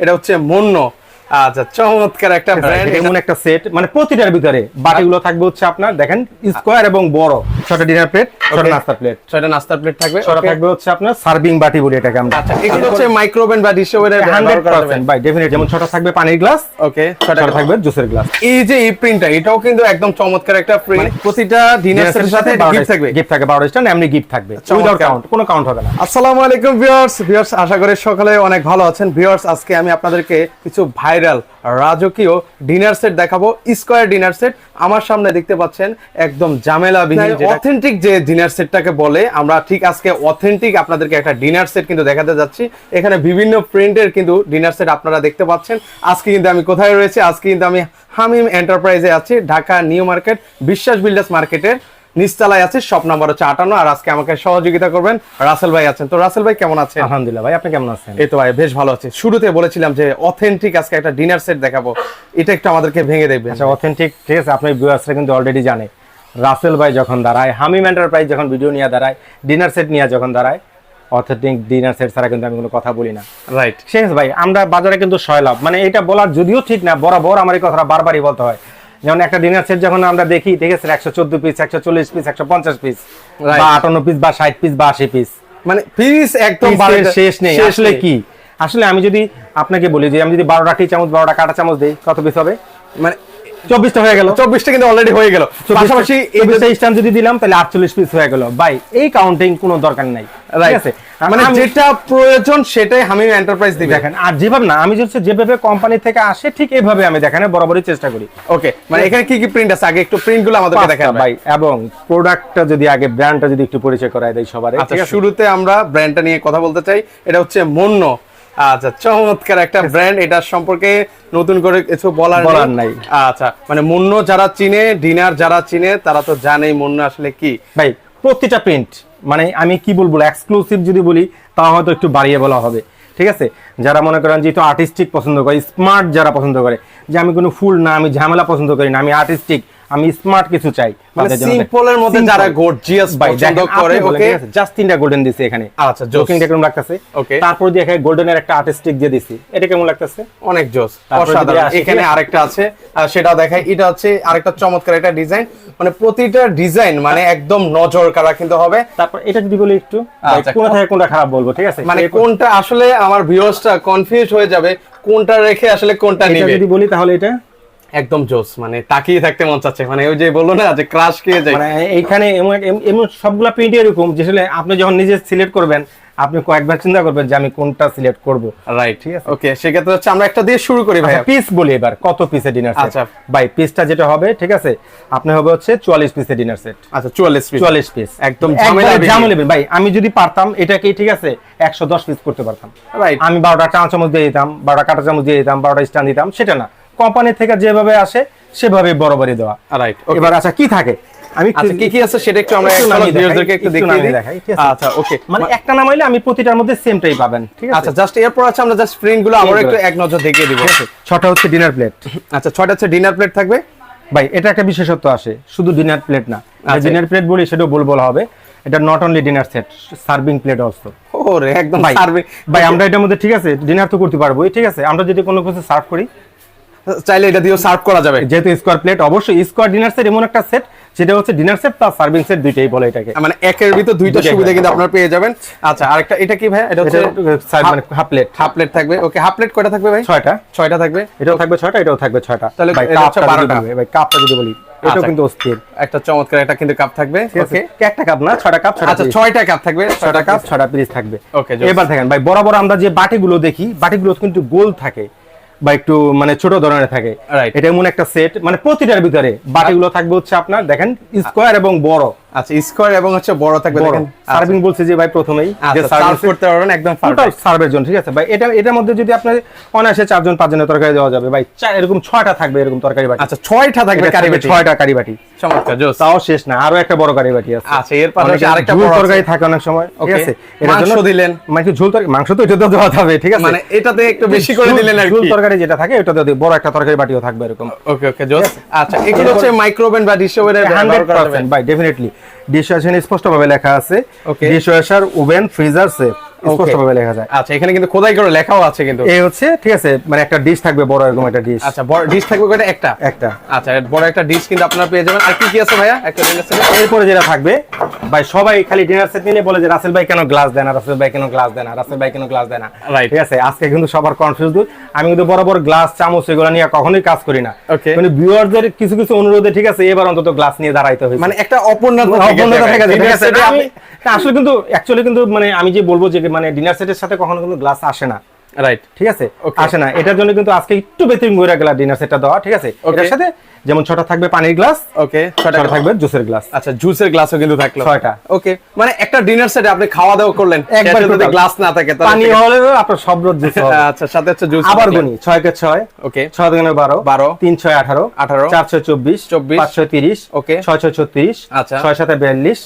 এটা হচ্ছে মন্য আচ্ছা চমৎকার একটা ব্র্যান্ড এমন একটা সেট মানে প্রতিটার ভিতরে বাটিগুলো থাকবে হচ্ছে আপনার দেখেন স্কোয়ার এবং বড় ছটা ডিনার প্লেট ছটা Okay. নাস্তা প্লেট প্লেট থাকবে ছটা থাকবে হচ্ছে আপনার সার্ভিং বাটি বলি এটাকে আমরা। আচ্ছা এগুলো হচ্ছে মাইক্রোওভেন বা বাই যেমন ছটা থাকবে পানির গ্লাস ওকে ছটা থাকবে। জুসের গ্লাস এই যে এই প্রিন্টটা এটাও কিন্তু একদম চমৎকার একটা প্রিন্ট প্রতিটা ডিনার সেটের সাথে গিফট থাকবে। গিফট থাকবে বারোটা স্ট্যান্ড এমনি গিফট থাকবে। উইদাউট কাউন্ট কোনো কাউন্ট হবে না। আসসালামু আলাইকুম ভিউয়ার্স ভিউয়ার্স আশা করি সকালে অনেক ভালো আছেন। ভিউয়ার্স আজকে আমি আপনাদেরকে কিছু ভাইরাল। রাজকীয় ডিনার সেট দেখাবো স্কোয়ার ডিনার সেট আমার সামনে দেখতে পাচ্ছেন একদম ঝামেলা বিহীন অথেন্টিক যে ডিনার সেটটাকে বলে আমরা ঠিক আজকে অথেন্টিক আপনাদেরকে একটা ডিনার সেট কিন্তু দেখাতে যাচ্ছি। এখানে বিভিন্ন প্রিন্টের কিন্তু ডিনার সেট আপনারা দেখতে পাচ্ছেন। আজকে কিন্তু আমি কোথায় রয়েছে? আজকে কিন্তু আমি হামিম এন্টারপ্রাইজে আছি Dhaka new market Biswas builders মার্কেটের নিচতলায় আছে শপ নাম্বার হচ্ছে আটান্ন আর আজকে আমাকে সহযোগিতা করবেন রাসেল ভাই আছেন। তো রাসেল ভাই কেমন আছেন? আলহামদুলিল্লাহ ভাই আপনি কেমন আছেন? এই তো ভাই বেশ ভালো আছে। শুরুতে বলেছিলাম যে অথেন্টিক আজকে একটা ডিনার সেট দেখাবো। এটা একটু আমাদেরকে ভেঙে দেখবেন। আচ্ছা অথেন্টিক ঠিক আছে আপনার ভিউয়ার্সরা কিন্তু অলরেডি জানে। রাসেল ভাই যখন দাঁড়ায় হামিম এন্টারপ্রাইজ যখন ভিডিও নিয়ে দাঁড়ায় ডিনার সেট নিয়ে যখন দাঁড়ায় অথেন্টিক ডিনার সেট ছাড়া কিন্তু আমি কোনো কথা বলি না। রাইট শেষ ভাই আমরা বাজারে কিন্তু ছয় লাভ মানে এটা বলার যদিও ঠিক না বরাবর আমার এই কথাটা বারবারই বলতে হয়। যেমন একটা ডিনার সেট যখন আমরা দেখি ঠিক আছে একশো চোদ্দ পিস একশো চল্লিশ পিস একশো পঞ্চাশ পিস বা আটান্ন পিস বা ষাট পিস বা আশি পিস মানে পিস একদম শেষ নেই। আসলে কি? আসলে আমি যদি আপনাকে বলি যে আমি যদি বারোটা টি চামচ বারোটা কাটা চামচ দিই কত পিস হবে? মানে চব্বিশটা হয়ে গেল। চব্বিশটা কিন্তু অলরেডি হয়ে গেল। পাশাপাশি এই স্ট্যান্ড যদি দিলাম তাহলে আটচল্লিশ পিস হয়ে গেল। ভাই এই কাউন্টিং কোনো দরকার নাই। ঠিক আছে? মানে যেটা প্রয়োজন সেটাই হামিম এন্টারপ্রাইজ দিবে। দেখেন আর যেভাবে না আমি হচ্ছে যেভাবে কোম্পানি থেকে আসে ঠিক এইভাবে আমি দেখানোর বরাবরই চেষ্টা করি। ওকে মানে এখানে কি কি প্রিন্ট আছে? আগে একটু প্রিন্টগুলো আমাদেরকে দেখান ভাই। এবং প্রোডাক্টটা যদি আগে ব্র্যান্ডটা যদি একটু পরিচয় করায় দেয় সবার আচ্ছা শুরুতে আমরা ব্র্যান্ডটা নিয়ে কথা বলতে চাই। এটা হচ্ছে মন্য আচ্ছা চমৎকার একটা ব্র্যান্ড এটা সম্পর্কে নতুন করে কিছু বলার বলার নাই। আচ্ছা মানে মুন্ন যারা চিনে ডিনার যারা চিনে তারা তো জানেই মুন্ন আসলে কি। ভাই প্রতিটা প্রিন্ট মানে আমি কি বলব এক্সক্লুসিভ যদি বলি তা হয়তো একটু বাড়িয়ে বলা হবে। ঠিক আছে? যারা মনে করেন যে একটু আর্টিস্টিক পছন্দ করে স্মার্ট যারা পছন্দ করে যে আমি কোনো ফুল না আমি ঝামেলা পছন্দ করি না আমি আর্টিস্টিক আমি স্মার্ট কিছু চাই মানে simple এর মধ্যে যারা ভাই, পছন্দ করে, আছে? জাস্ট তিনটা গোল্ডেন দিছি এখানে। আচ্ছা, কেমন লাগতেছে? Okay. তারপর দিয়ে এখানে গোল্ডেনের একটা আর্টিস্টিক দিয়ে দিছি। এটা কেমন লাগতেছে? অনেক জোস অসাধারণ। এখানে আরেকটা আছে আর সেটাও দেখাই। এটা হচ্ছে আরেকটা চমৎকার একটা ডিজাইন মানে প্রতিটা ডিজাইন মানে একদম নজর কাড়া কিন্তু হবে। তারপর এটা যদি বলি একটু আচ্ছা, কোনটা থেকে কোনটা খারাপ বলব ঠিক আছে? মানে কোনটা আসলে আমার ভিউয়ার্সটা কনফিউজ হয়ে যাবে কোনটা রেখে আসলে কোনটা নিবে। যদি বলি তাহলে এটা? একদম জোস মানে তাকিয়ে থাকতে মন চাচ্ছে। মানে ওই যে বলল না যে ক্রাশ খেয়ে যায় মানে এইখানে এমন এম- এমন সবগুলা প্রিন্ট এরকম যে আসলে আপনি যখন নিজে সিলেক্ট করবেন আপনি কয়েকবার চিন্তা করবেন যে আমি কোনটা সিলেক্ট করব। রাইট ঠিক আছে? ওকে সেক্ষেত্রে হচ্ছে আমরা একটা দিয়ে শুরু করি ভাই পিস বলি এবার কত পিসের ডিনার সেট আচ্ছা। ভাই পিসটা যেটা হবে ঠিক আছে? আপনি হবে হচ্ছে চুয়াল্লিশ পিসের ডিনার সেট আচ্ছা চুয়াল্লিশ পিস চুয়াল্লিশ পিস একদম ঝামেলা। ঝামেলা। ভাই আমি যদি পারতাম এটাকে ঠিক আছে একশো দশ পিস করতে পারতাম। রাইট আমি বারোটা চা চামচ দিয়ে দিতাম বারোটা কাঁটা চামচ দিয়ে দিতাম বারোটা স্ট্যান্ড দিতাম সেটা না। কোম্পানি থেকে যেভাবে আসে সেভাবে বরাবরই দেওয়া। রাইট এবার আচ্ছা কি থাকে? আমি আচ্ছা কি কি আছে সেটা একটু আমরা একটু ভিউয়ারদেরকে দেখিয়ে দিই। আচ্ছা ওকে। মানে একটা নামাইলে আমি প্রতিটার মধ্যে সেমটাই পাবেন ঠিক আছে? আচ্ছা জাস্ট এরপর আছে আমরা জাস্ট প্রিন্টগুলো আবার একটু এক নজর দেখিয়ে দিব। ছটা হচ্ছে ডিনার প্লেট আচ্ছা ছয়টা হচ্ছে ডিনার প্লেট থাকবে? ভাই এটা একটা বিশেষত্ব আসে শুধু ডিনার প্লেট না। আচ্ছা। ডিনার প্লেট বলি সেটাও বল বলা হবে। এটা not only dinner set serving plate also ওরে একদম ভাই সার্ভিং ভাই আমরা এটার মধ্যে ঠিক আছে ডিনার তো করতে পারব ঠিক আছে? আমরা যদি কোনো কিছু সার্ভ করি চাইলে এটা দিয়েও সার্ভ করা যাবে। যেহেতু স্কোয়ার প্লেট অবশ্যই স্কোয়ার ডিনার সেট এমন একটা সেট যেটা হচ্ছে dinner set plus serving set দুইটাই বলে এটাকে। মানে একের ভিতর দুইটা সুবিধা কিন্তু আপনারা পেয়ে যাবেন। আচ্ছা আরেকটা এটা কি ভাই? এটা হচ্ছে মানে হাফ প্লেট হাফ প্লেট থাকবে। ওকে হাফ প্লেট কয়টা থাকবে ভাই? ছয়টা। ছয়টা থাকবে? এটাও থাকবে ছয়টা এটাও থাকবে ছয়টা। তাহলে ভাই কাপটা যদি 12টা। বলি, ভাই কাপটা যদি বলি এটাও আচ্ছা। কিন্তু অস্থির। একটা চমৎকার একটা কিন্তু কাপ থাকবে। ওকে একটা কাপ না? ছয়টা কাপ ছয়টা আচ্ছা piece। ছয়টা কাপ থাকবে ছয়টা কাপ ছয়টা পিস থাকবে। ওকে এবার দেখেন ভাই বরাবর আমরা যে বাটিগুলো দেখি বাটিগুলো কিন্তু গোল থাকে। বা একটু মানে ছোট ধরনের থাকে. এটা এমন একটা সেট মানে প্রতিটার ভিতরে বাটিগুলো থাকবে হচ্ছে আপনার দেখেন স্কোয়ার এবং বড় আচ্ছা স্কোয়ার এবং হচ্ছে বড় থাকবে দেখেন। সার্ভিং বলছে যে ভাই প্রথমেই যে আচ্ছা সার্ভ করতে পারবেন একদম টোটাল সার্ভের জন্য ঠিক আছে? ভাই এটা এটার মধ্যে যদি আপনার অনায়াসে চারজন পাঁচজনের তরকারি দেওয়া যাবে ভাই এরকম ছয়টা থাকবে এরকম তরকারি বাটি। আচ্ছা ছয়টা থাকবে ছয়টা চমৎকার জোস। তাও শেষ না আরও একটা বড় আছে। আচ্ছা এর পাশাপাশি আরেকটা বড় তরকারি থাকে অনেক সময় ঠিক আছে? মাংস জন্য- দিলেন। মানে ঝোল তরকারি মাংস তো এটা দেওয়া যাবে ঠিক আছে? মানে এটাতে একটু বেশি করে দিলেন আর ঝোল তরকারি যেটা থাকে ওটা দিয়ে বড় একটা তরকারি বাটিও থাকবে এরকম। ওকে ওকে জোস। আচ্ছা এগুলো হচ্ছে মাইক্রোওভেন বা ডিশ ওভেনে ব্যবহার হান্ড্রেড করা যাবে। পার্সেন্ট ভাই ডেফিনেটলি ডিশ স্পষ্টভাবে স্পষ্ট ভাবে লেখা আছে। Dishwasher dish washer oven freezer safe. স্পষ্টভাবে লেখা যায়। আচ্ছা এখানে কিন্তু খোদাই করে লেখাও আছে কিন্তু। এই হচ্ছে ঠিক আছে মানে একটা ডিশ থাকবে বড় এরকম একটা ডিশ আচ্ছা বড় ডিশ থাকবে কয়টা? একটা। একটা। আচ্ছা বড় একটা ডিশ কিন্তু আপনারা পেয়ে যাবেন। আর কি কি আছে ভাইয়া? একটা ডিনার সেট। এরপরে যেটা থাকবে ভাই সবাই খালি ডিনার সেট নিলে বলে যে রাসেল ভাই কেন গ্লাস দেন না? রাসেল ভাই কেন গ্লাস দেন না? রাসেল ভাই কেন গ্লাস দেন না? ঠিক আছে আজকে কিন্তু সবার কনফিউজ আমি কিন্তু বড় বড় গ্লাস চামচ এগুলো নিয়ে কখনোই কাজ করি না. মানে ভিউয়ারদের কিছু কিছু অনুরোধে ঠিক আছে এবার অন্তত গ্লাস নিয়ে দাঁড়াইতে হয়েছে। মানে একটা অপূর্ণতা থেকে আসলে কিন্তু অ্যাকচুয়ালি কিন্তু মানে আমি যে বলব যে মানে ডিনার সেটের সাথে কখনো কিন্তু গ্লাস আসে না। রাইট ঠিক আছে? আসে না। এটার জন্য কিন্তু আজকে একটু ব্যতিক্রম করে গেল ডিনার সেটটা দেওয়া ঠিক আছে. এটার সাথে যেমন ছটা থাকবে পানির গ্লাস ওকে ছটা থাকবে জুসের গ্লাস আচ্ছা জুসের গ্লাসও কিন্তু থাকল। ছয়টা। ওকে মানে একটা ডিনার সেটে আপনি খাওয়া দাওয়া করলেন একবার যদি গ্লাস না থাকে তাহলে পানি হলে আপনার সব রোদ জুস হবে। আচ্ছা সাথে হচ্ছে জুস আবার গুনি ছয় কে ছয় ওকে ছয় দুগুণে বারো বারো। তিন ছয় আঠারো আঠারো। চার ছয় চব্বিশ চব্বিশ। পাঁচ ছয় তিরিশ ওকে। ছয় ছয় ছত্রিশ আচ্ছা। ছয় সাথে বিয়াল্লিশ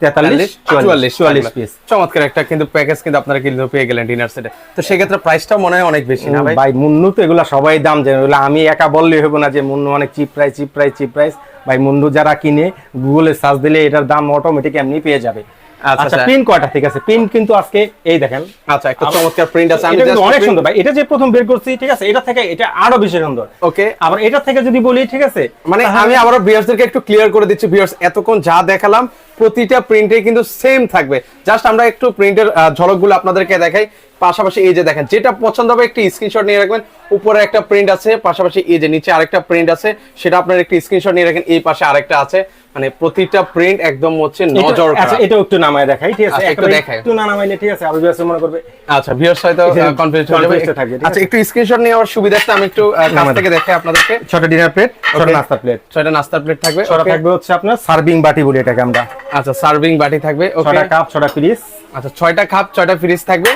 তেতাল্লিশ চুয়াল্লিশ চুয়াল্লিশ পিস চমৎকার একটা কিন্তু প্যাকেজ কিন্তু আপনারা কিন্তু পেয়ে গেলেন ডিনার সেটে তো সেক্ষেত্রে প্রাইসটা মনে হয় অনেক বেশি না ভাই? মুন্নু তো এগুলা সবাই দাম জানে। এগুলা আমি একা বললেই হব না যে মুন্নু অনেক cheap price cheap price cheap price ভাই মুন্নু যারা কিনে গুগলে সার্চ দিলে এটার দাম অটোমেটিক এমনি পেয়ে যাবে। আচ্ছা, আচ্ছা আচ্ছা। পিন কয়টা ঠিক আছে। পিন কিন্তু আজকে এই দেখেন। আচ্ছা একটা চমৎকার প্রিন্ট আছে আমি কিন্তু অনেক সুন্দর ভাই। এটা যে প্রথম বের করছি ঠিক আছে এটা থেকে এটা আরও বেশি সুন্দর। ওকে। আবার এটা থেকে যদি বলি ঠিক আছে মানে আমি আবারও ভিউয়ার্সদেরকে একটু ক্লিয়ার করে দিচ্ছি ভিউয়ার্স এতক্ষণ যা দেখালাম প্রতিটা প্রিন্টে কিন্তু সেম থাকবে। জাস্ট আমরা একটু প্রিন্টের ঝলকগুলো আপনাদেরকে দেখাই। পাশাপাশি এই যে দেখেন যেটা পছন্দ হবে একটি স্ক্রিনশট নিয়ে রাখবেন। উপরে একটা প্রিন্ট আছে পাশাপাশি এই যে নিচে আরেকটা প্রিন্ট আছে সেটা আপনার একটি স্ক্রিনশট নিয়ে রাখেন এই পাশে আরেকটা আছে। মানে প্রতিটা প্রিন্ট একদম হচ্ছে নজর আচ্ছা এটা একটু নামায় দেখাই ঠিক আছে? আচ্ছা, একটু দেখাই। একটু না নামাইলে ঠিক আছে আমি ভিউয়ার্স মনে করবে। আচ্ছা ভিউয়ার্স হয়তো কনফিউজ হয়ে যাবে। আচ্ছা একটু স্ক্রিনশট নিয়ে আমার সুবিধার্থে আমি একটু কাছ থেকে দেখাই। আপনাদেরকে। ছটা ডিনার প্লেট ছটা নাস্তার নাস্তা প্লেট ছয়টা নাস্তার প্লেট থাকবে ছটা থাকবে হচ্ছে আপনার সার্ভিং বাটি বলি এটাকে আমরা। আচ্ছা সার্ভিং বাটি থাকবে ওকে ছটা কাপ ছটা পিরিস আচ্ছা ছয়টা কাপ ছয়টা ফ্রিজ থাকবে।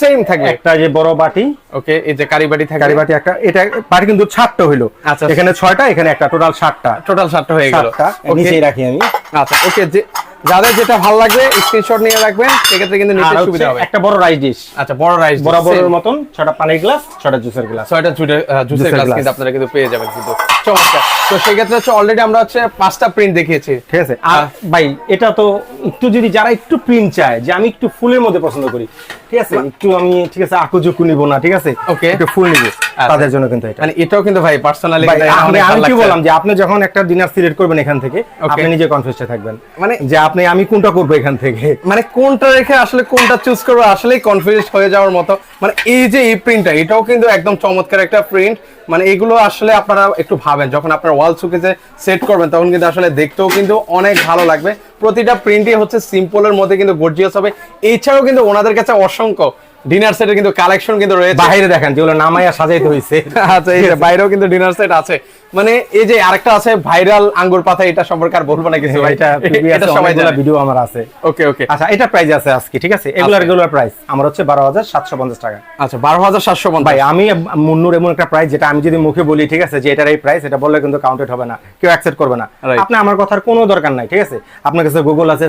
সেম থাকবে। একটা যে বড় বাটি। ওকে এই যে কারি বাটি কারি বাটি একটা এটা বাটি কিন্তু ছাটটা হইল। আচ্ছা। এখানে ছয়টা এখানে একটা টোটাল সাতটা। টোটাল সাতটা হয়ে গেল। নিচেই রাখি আমি। আচ্ছা ওকে যে যাদের যেটা ভালো লাগবে স্ক্রিনশট নিয়ে রাখবেন সেক্ষেত্রে কিন্তু নিতে সুবিধা হবে। একটা বড় রাইস ডিশ আচ্ছা বড় রাইস বরাবরের মতন ছটা পানির গ্লাস ছটা জুসের গ্লাস ছয়টা জুসের গ্লাস কিন্তু আপনারা কিন্তু পেয়ে যাবেন কিন্তু। চমৎকার। তো সেক্ষেত্রে হচ্ছে অলরেডি আমরা হচ্ছে পাঁচটা প্রিন্ট দেখিয়েছি। ঠিক আছে। আর ভাই এটা তো একটু যদি যারা একটু প্রিন্ট চায় যে আমি একটু ফুলের মধ্যে পছন্দ করি ঠিক আছে? একটু আমি ঠিক আছে আকুজুকু নিব না ঠিক আছে? ওকে একটু ফুল নিব। তাদের জন্য কিন্তু এটা। মানে এটাও কিন্তু ভাই পার্সোনালি আমি আমি কি বললাম যে আপনি যখন একটা ডিনার সিলেক্ট করবেন এখান থেকে আপনি নিজে কনফিউজে থাকবেন। মানে- যে আপনি আমি কোনটা করব এখান থেকে? মানে কোনটা রেখে আসলে কোনটা চুজ করব আসলেই কনফিউজ হয়ে যাওয়ার মতো। মানে এই যে এই প্রিন্টটা এটাও কিন্তু একদম চমৎকার একটা প্রিন্ট মানে এগুলো আসলে আপনারা একটু ভাবেন যখন আপনার ওয়াল সুকেজে সেট করবেন তখন কিন্তু আসলে দেখতেও কিন্তু অনেক ভালো লাগবে। প্রতিটা প্রিন্টই হচ্ছে সিম্পলের মধ্যে কিন্তু গর্জিয়াস হবে। এছাড়াও কিন্তু ওনাদের কাছে অসংখ্য ডিনার সেটের কিন্তু কালেকশন কিন্তু রয়েছে। বাইরে দেখেন যেগুলো নামাইয়া সাজাইতে হয়েছে আচ্ছা এই যে বাইরেও কিন্তু ডিনার সেট আছে। মানে এই যে আরেকটা আছে ভাইরাল আঙ্গুর পাতা এটা সম্পর্কে আর বলব না কিছু ভাই। এটা এটা সবাই জানে। ভিডিও আমার আছে। ওকে ওকে আচ্ছা এটা প্রাইস আছে আজকে ঠিক আছে? এগুলো রেগুলার প্রাইস আমার হচ্ছে বারো হাজার সাতশো পঞ্চাশ টাকা। আচ্ছা বারো হাজার সাতশো ভাই আমি মুন্নুর এমন একটা প্রাইস যেটা আমি যদি মুখে বলি ঠিক আছে যে এটার এই প্রাইস এটা বললে কিন্তু কাউন্টেড হবে না কেউ অ্যাকসেপ্ট করবে না. আপনি আমার কথার কোনো দরকার নাই ঠিক আছে? আপনার কাছে গুগল আছে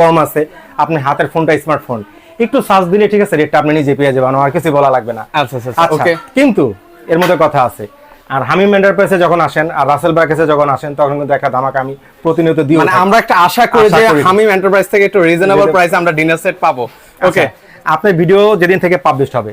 কম আছে আপনি হাতের ফোনটা স্মার্টফোন একটু সার্চ দিলে ঠিক আছে রেটটা আপনি নিজে পেয়ে যাবেন আর কিছু বলা লাগবে না। আচ্ছা আচ্ছা আচ্ছা ওকে কিন্তু এর মধ্যে কথা আছে। আর হামিম এন্টারপ্রাইসে যখন আসেন আর রাসেল বার্কেসে যখন আসেন তখন কিন্তু একটা ধামাকা আমি প্রতিনিয়ত দিই মানে আমরা একটা আশা করি যে। হামিম এন্টারপ্রাইজ থেকে একটু রিজনেবল প্রাইসে আমরা ডিনার সেট পাবো। ওকে ওকে আপনার ভিডিও যেদিন থেকে পাবলিশ হবে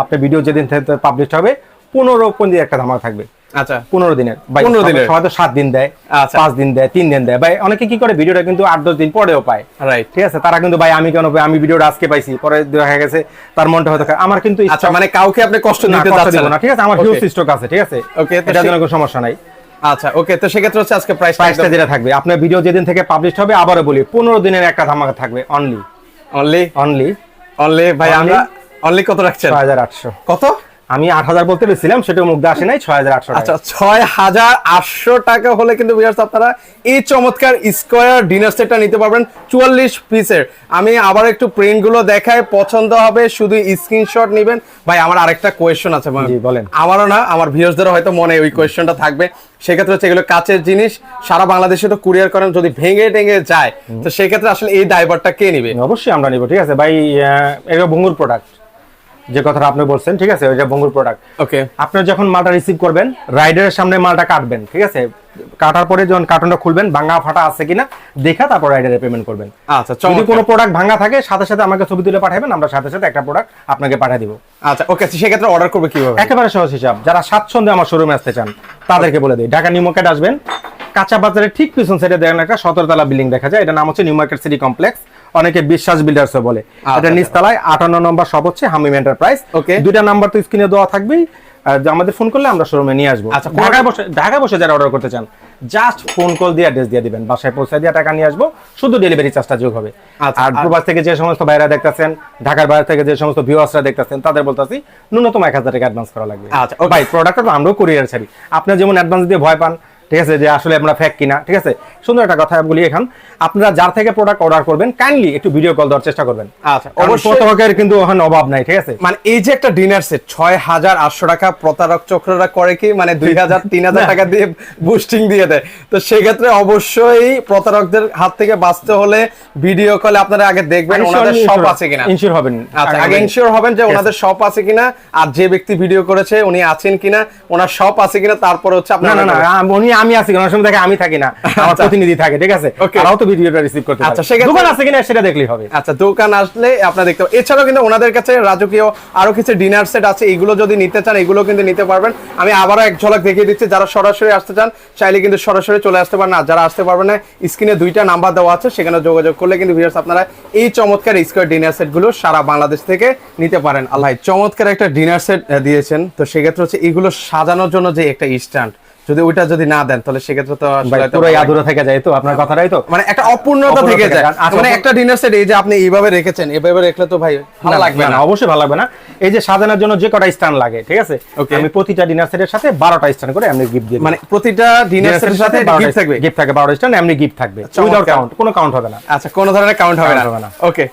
আপনার ভিডিও যেদিন থেকে পাবলিশ হবে পনেরো দিন একটা ধামাকা থাকবে। আচ্ছা। পনেরো দিনের। ভাই, 15 দিনের? সবাই সাত দিন দেয় আচ্ছা। পাঁচ দিন দেয় তিন দিন দেয়। ভাই অনেকে কি করে ভিডিওটা কিন্তু আট দশ দিন পরেও পায়। রাইট ঠিক আছে? তারা কিন্তু ভাই আমি কেন পাই? আমি ভিডিওটা আজকে পাইছি। পরে দেখা গেছে তার মনটা হয়তো আমার কিন্তু আচ্ছা মানে কাউকে আপনি কষ্ট না, দিতে কষ্ট না ঠিক আছে? আমার Okay. হিউজ স্টক আছে ঠিক আছে? Okay, এটার জন্য কোনো সমস্যা নাই। আচ্ছা ওকে তো সেক্ষেত্রে হচ্ছে আজকে প্রাইস প্রাইসটা যেটা থাকবে আপনার ভিডিও যেদিন থেকে পাবলিশ হবে আবারও বলি পনেরো দিনের একটা ধামাকা থাকবে অনলি অনলি অনলি অনলি ভাই আমরা অনলি কত রাখছেন? ছয় হাজার আটশো। কত? আমি আট হাজার বলতে পেরেছিলাম সেটাও মুগ্ধ আসে নাই ছয় হাজার আটশো আচ্ছা ছয় হাজার আটশো টাকা হলে কিন্তু বিয়ার্স আপনারা এই চমৎকার স্কোয়ার ডিনার সেটটা নিতে পারবেন চুয়াল্লিশ পিসের আমি আবার একটু প্রিন্টগুলো দেখায় পছন্দ হবে শুধু স্ক্রিনশট নেবেন। ভাই আমার আরেকটা কোয়েশ্চন আছে। বলেন। আমারও না আমার ভিউয়ার্সদেরও হয়তো মনে ওই কোয়েশ্চনটা থাকবে। সেক্ষেত্রে হচ্ছে এগুলো কাচের জিনিস সারা বাংলাদেশে তো কুরিয়ার করেন যদি ভেঙে টেঙে যায় তো সেক্ষেত্রে আসলে এই ড্রাইভারটা কে নিবে? অবশ্যই আমরা নিব ঠিক আছে? ভাই এটা বঙ্গুর প্রোডাক্ট যে কথাটা আপনি বলছেন ঠিক আছে? ওইটা বঙ্গুর প্রোডাক্ট ওকে আপনার যখন মালটা রিসিভ করবেন রাইডারের সামনে মালটা কাটবেন ঠিক আছে? কাটার পরে যখন কার্টনটা খুলবেন ভাঙা ফাটা আছে কিনা দেখা তারপর রাইডারে পেমেন্ট করবেন। আচ্ছা যদি কোনো প্রোডাক্ট ভাঙা থাকে সাথে সাথে আমাকে ছবি তুলে পাঠাবেন আমরা সাথে সাথে একটা প্রোডাক্ট আপনাকে পাঠিয়ে দিব। আচ্ছা ওকে সেক্ষেত্রে অর্ডার করবে কীভাবে? একেবারে সহজ হিসাব। যারা স্বাচ্ছন্দ্যে আমার শোরুমে আসতে চান তাদেরকে বলে দিই। ঢাকা নিউ মার্কেট আসবেন কাঁচা বাজারের ঠিক পিছন সাইডে দেখেন একটা সতেরোতলা বিল্ডিং দেখা যায়। এটা নাম হচ্ছে নিউ মার্কেট সিটি কমপ্লেক্স। অনেকে বিশ্বাস বিল্ডার্স বলে। এটা আচ্ছা। নিচতলায় আটান্ন নম্বর সব হচ্ছে হামিম এন্টারপ্রাইজ Okay. দুইটা নাম্বার তো স্ক্রিনে দেওয়া থাকবেই। আমাদের ফোন করলে আমরা শোরুমে নিয়ে আসব। আচ্ছা, ঢাকায় বসে ঢাকায় বসে যারা অর্ডার করতে চান জাস্ট ফোন কল দিয়ে অ্যাড্রেস দিয়ে দিবেন। বাসায় পৌঁছে দিয়ে টাকা নিয়ে আসব। শুধু ডেলিভারি চার্জটা যোগ হবে। আচ্ছা, আর প্রবাস থেকে যে সমস্ত বাইরে দেখতেছেন ঢাকার বাইরে থেকে যে সমস্ত ভিউয়ার্সরা দেখতেছেন তাদের বলতেছি ন্যূনতম এক হাজার টাকা অ্যাডভান্স করা লাগবে। আচ্ছা, ও ভাই প্রোডাক্টটা তো আমরাও কুরিয়ার ছাড়ি। আপনি যেমন অ্যাডভান্স দিয়ে ভয় পান ঠিক আছে যে আসলে আমরা ফেক কিনা ঠিক আছে? সুন্দর একটা কথা বলি এখন। আপনারা যার থেকে প্রোডাক্ট অর্ডার করবেন কাইন্ডলি একটু ভিডিও কল দেওয়ার চেষ্টা করবেন। আচ্ছা প্রতারকের কিন্তু ওখানে অভাব নাই ঠিক আছে? মানে এই যে একটা ডিনার সেট ছয় হাজার আটশো টাকা প্রতারক চক্ররা করে কি মানে দুই হাজার তিন হাজার টাকা দিয়ে বুস্টিং দিয়ে দেয়? তো সেক্ষেত্রে অবশ্যই প্রতারকদের হাত থেকে বাঁচতে হলে ভিডিও কলে আপনারা আগে দেখবেন ওনাদের সব আছে কিনা। ইনশিওর হবেন। আচ্ছা আগে ইনশিওর হবেন যে ওনাদের সব আছে কিনা আর যে ব্যক্তি ভিডিও করেছে উনি আছেন কিনা ওনার সব আছে কিনা তারপরে হচ্ছে আপনার না না উনি আমি আছি অনেক সময় দেখে আমি থাকি না আমার প্রতিনিধি থাকে ঠিক আছে. তারাও তো ভিডিওটা রিসিভ করতে আচ্ছা, সেক্ষেত্রে- দোকান আছে কিনা সেটা দেখলেই হবে। আচ্ছা দোকান আসলে আপনারা দেখতে পাবেন। এছাড়াও কিন্তু ওনাদের কাছে রাজকীয় আরও কিছু ডিনার সেট আছে। এগুলো যদি নিতে চান এগুলো কিন্তু নিতে পারবেন। আমি আবারও এক ঝলক দেখিয়ে দিচ্ছি যারা সরাসরি আসতে চান চাইলে কিন্তু সরাসরি চলে আসতে পারেন। আর যারা আসতে পারবেন না স্ক্রিনে দুইটা নাম্বার দেওয়া আছে সেখানে যোগাযোগ করলে কিন্তু ভিউয়ার্স আপনারা এই চমৎকার স্কোয়ার ডিনার সেটগুলো সারা বাংলাদেশ থেকে নিতে পারেন। আল্লাহ চমৎকার একটা ডিনার সেট দিয়েছেন। তো সেক্ষেত্রে হচ্ছে এগুলো সাজানোর জন্য যে একটা স্ট্যান্ড যদি ওইটা যদি না দেন তাহলে সেক্ষেত্রে তো পুরো ভালো থেকে যায় তো আপনার কথাটাই তো। মানে একটা অপূর্ণতা থেকে যায়। আচ্ছা, মানে একটা ডিনার সেট এই যে আপনি এইভাবে রেখেছেন এভাবে রেখলে তো ভাই ভালো লাগবে না, অবশ্যই ভালো লাগবে না। এই যে সাজানোর জন্য যে কটা স্ট্যান্ড লাগে ঠিক আছে. আমি প্রতিটা ডিনার সেটের সাথে বারোটা স্ট্যান্ড করে এমনি গিফট দিয়ে মানে প্রতিটা ডিনার সেটের সাথে গিফট থাকবে? গিফট থাকে বারোটা স্ট্যান্ড এমনি গিফট থাকবে। উইদাউট কাউন্ট কোনো কাউন্ট হবে না। আচ্ছা কোনো ধরনের কাউন্ট হবে না। ওকে